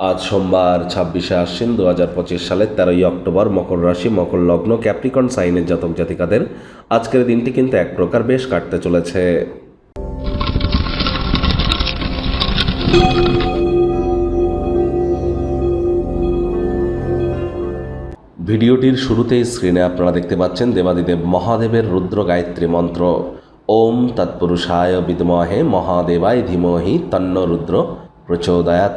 আজ সোমবার ছাব্বিশে আশ্বিন দু হাজার পঁচিশ সালের তেরোই অক্টোবর মকর রাশি, মকর লগ্ন, ক্যাপ্রিকন সাইনের জাতক জাতিকাদের আজকের দিনটি কিন্তু এক প্রকার বেশ কাটতে চলেছে। ভিডিওটির শুরুতেই স্ক্রিনে আপনারা দেখতে পাচ্ছেন দেবাদিদেব মহাদেবের রুদ্র গায়ত্রী মন্ত্র। ওম তৎপুরুষায় বিদমহে মহাদেবায় ধীমহি তন্ন রুদ্র প্রচোদয়াত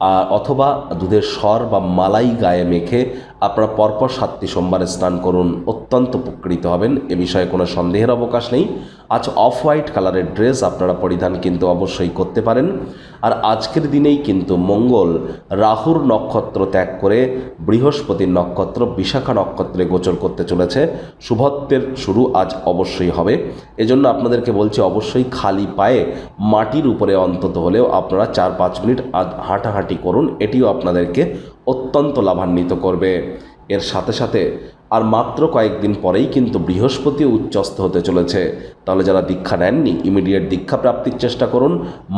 আর অথবা দুধের স্বর বা মালাই গায়ে মেখে আপনারা পরপর সাতটি সোমবারে স্নান করুন। অত্যন্ত উপকৃত হবেন। এ বিষয়ে কোনো সন্দেহের অবকাশ নেই। আজ অফ হোয়াইট কালারের ড্রেস আপনারা পরিধান কিন্তু অবশ্যই করতে পারেন। আর আজকের দিনেই কিন্তু মঙ্গল রাহুর নক্ষত্র ত্যাগ করে বৃহস্পতির নক্ষত্র বিশাখা নক্ষত্রে গোচর করতে চলেছে। শুভত্বের শুরু আজ অবশ্যই হবে। এজন্য আপনাদেরকে বলছি, অবশ্যই খালি পায়ে মাটির উপরে অন্তত হলেও আপনারা চার পাঁচ মিনিট আজ হাঁটাহাঁটি করুন, এটিও আপনাদেরকে অত্যন্ত লাভান্বিত করবে। এর সাথে সাথে আর মাত্র কয়েকদিন পরেই কিন্তু বৃহস্পতি উচ্চস্থ হতে চলেছে। তাহলে যারা দীক্ষা নেননি ইমিডিয়েট দীক্ষা প্রাপ্তির চেষ্টা করুন,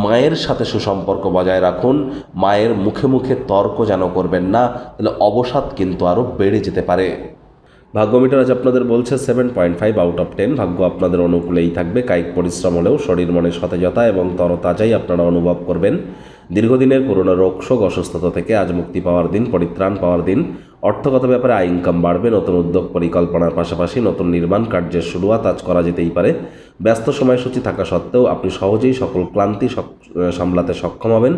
মায়ের সাথে সুসম্পর্ক বজায় রাখুন, মায়ের মুখে মুখে তর্ক যেন করবেন না, তাহলে অবসাদ কিন্তু আরও বেড়ে যেতে পারে। ভাগ্যমিটার আজ আপনাদের বলছে seven point five out of ten ভাগ্য আপনাদের অনুকূলেই থাকবে, কায়িক পরিশ্রম হলেও শরীর মনে সতেজতা এবং তরতাজাই আপনারা অনুভব করবেন। দীর্ঘদিনের পুরনো রোগ শোক অসুস্থতা থেকে আজ মুক্তি পাওয়ার দিন, পরিত্রাণ পাওয়ার দিন। অর্থগত ব্যাপারে আয় ইনকাম বাড়বে, নতুন উদ্যোগ পরিকল্পনার পাশাপাশি নতুন নির্মাণ কার্যের শুরুয়াত আজ করা যেতেই পারে। ব্যস্ত সময়সূচি থাকা সত্ত্বেও আপনি সহজেই সকল ক্লান্তি সামলাতে সক্ষম হবেন।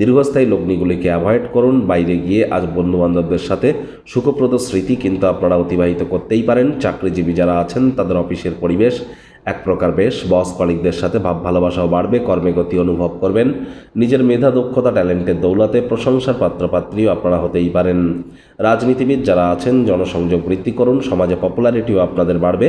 দীর্ঘস্থায়ী লগ্নিগুলিকে অ্যাভয়েড করুন। বাইরে গিয়ে আজ বন্ধুবান্ধবদের সাথে সুখপ্রদ স্মৃতি কিন্তু আপনারা অতিবাহিত করতেই পারেন। চাকরিজীবী যারা আছেন, তাদের অফিসের পরিবেশ এক প্রকার বেশ বস কলিকদের সাথে ভাব ভালোবাসাও বাড়বে কর্মেগতি অনুভব করবেন। নিজের মেধা, দক্ষতা, ট্যালেন্টের দৌলাতে প্রশংসার পাত্রপাত্রীও আপনারা হতেই পারেন। রাজনীতিবিদ যারা আছেন, জনসংযোগ বৃদ্ধি করুন, সমাজে পপুলারিটিও আপনাদের বাড়বে।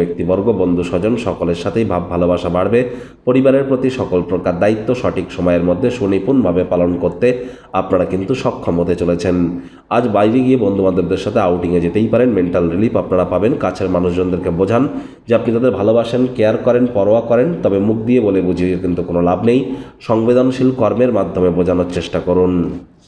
ব্যক্তিবর্গ, বন্ধু, স্বজন সকলের সাথেই ভাব ভালোবাসা বাড়বে। পরিবারের প্রতি সকল প্রকার দায়িত্ব সঠিক সময়ের মধ্যে সুনিপুণভাবে পালন করতে আপনারা কিন্তু সক্ষম হতে চলেছেন। আজ বাইরে গিয়ে বন্ধুবান্ধবদের সাথে আউটিংয়ে যেতেই পারেন মেন্টাল রিলিফ আপনারা পাবেন। কাছের মানুষজনদেরকে বোঝান যে আপনি তাদের ভালোবাসেন কেয়ার করেন, পরোয়া করেন, তবে মুখ দিয়ে বলে বুঝিয়ে কিন্তু কোনো লাভ নেই। সংবেদনশীল কর্মের মাধ্যমে বোঝানোর চেষ্টা করুন।